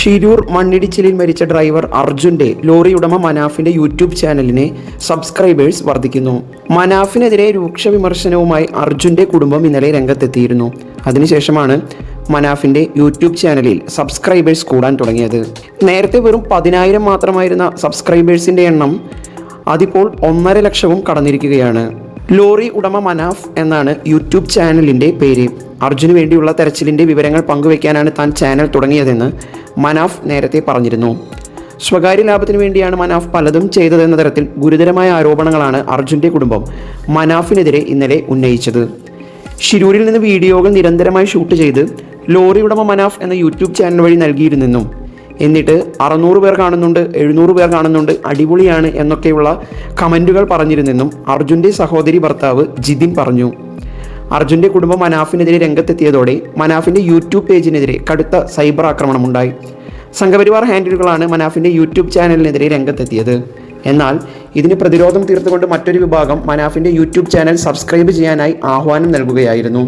ഷിരൂർ മണ്ണിടിച്ചിലിൽ മരിച്ച ഡ്രൈവർ അർജുന്റെ ലോറി ഉടമ മനാഫിന്റെ യൂട്യൂബ് ചാനലിനെ സബ്സ്ക്രൈബേഴ്സ് വർദ്ധിക്കുന്നു. മനാഫിനെതിരെ രൂക്ഷ വിമർശനവുമായി അർജുന്റെ കുടുംബം ഇന്നലെ രംഗത്തെത്തിയിരുന്നു. അതിനുശേഷമാണ് മനാഫിന്റെ യൂട്യൂബ് ചാനലിൽ സബ്സ്ക്രൈബേഴ്സ് കൂടാൻ തുടങ്ങിയത്. നേരത്തെ വെറും പതിനായിരം മാത്രമായിരുന്ന സബ്സ്ക്രൈബേഴ്സിന്റെ എണ്ണം അതിപ്പോൾ ഒന്നര ലക്ഷവും കടന്നിരിക്കുകയാണ്. ലോറി ഉടമ മനാഫ് എന്നാണ് യൂട്യൂബ് ചാനലിന്റെ പേര്. അർജുന് വേണ്ടിയുള്ള തെരച്ചിലിന്റെ വിവരങ്ങൾ പങ്കുവയ്ക്കാനാണ് താൻ ചാനൽ തുടങ്ങിയതെന്ന് മനാഫ് നേരത്തെ പറഞ്ഞിരുന്നു. സ്വകാര്യ ലാഭത്തിനു വേണ്ടിയാണ് മനാഫ് പലതും ചെയ്തതെന്ന തരത്തിൽ ഗുരുതരമായ ആരോപണങ്ങളാണ് അർജുന്റെ കുടുംബം മനാഫിനെതിരെ ഇന്നലെ ഉന്നയിച്ചത്. ഷിരൂരിൽ നിന്ന് വീഡിയോകൾ നിരന്തരമായി ഷൂട്ട് ചെയ്ത് ലോറി ഉടമ മനാഫ് എന്ന യൂട്യൂബ് ചാനൽ വഴി നൽകിയിരുന്നെന്നും എന്നിട്ട് അറുന്നൂറ് പേർ കാണുന്നുണ്ട് എഴുന്നൂറ് പേർ കാണുന്നുണ്ട് അടിപൊളിയാണ് എന്നൊക്കെയുള്ള കമന്റുകൾ പറഞ്ഞിരുന്നെന്നും അർജുന്റെ സഹോദരി ഭർത്താവ് ജിതിൻ പറഞ്ഞു. അർജുന്റെ കുടുംബം മനാഫിനെതിരെ രംഗത്തെത്തിയതോടെ മനാഫിന്റെ യൂട്യൂബ് പേജിനെതിരെ കടുത്ത സൈബർ ആക്രമണം ഉണ്ടായി സംഘപരിവാർ ഹാൻഡിലുകളാണ് മനാഫിന്റെ യൂട്യൂബ് ചാനലിനെതിരെ രംഗത്തെത്തിയത്. എന്നാൽ ഇതിന് പ്രതിരോധം തീർത്തുകൊണ്ട് മറ്റൊരു വിഭാഗം മനാഫിന്റെ യൂട്യൂബ് ചാനൽ സബ്സ്ക്രൈബ് ചെയ്യാനായി ആഹ്വാനം നൽകുകയായിരുന്നു.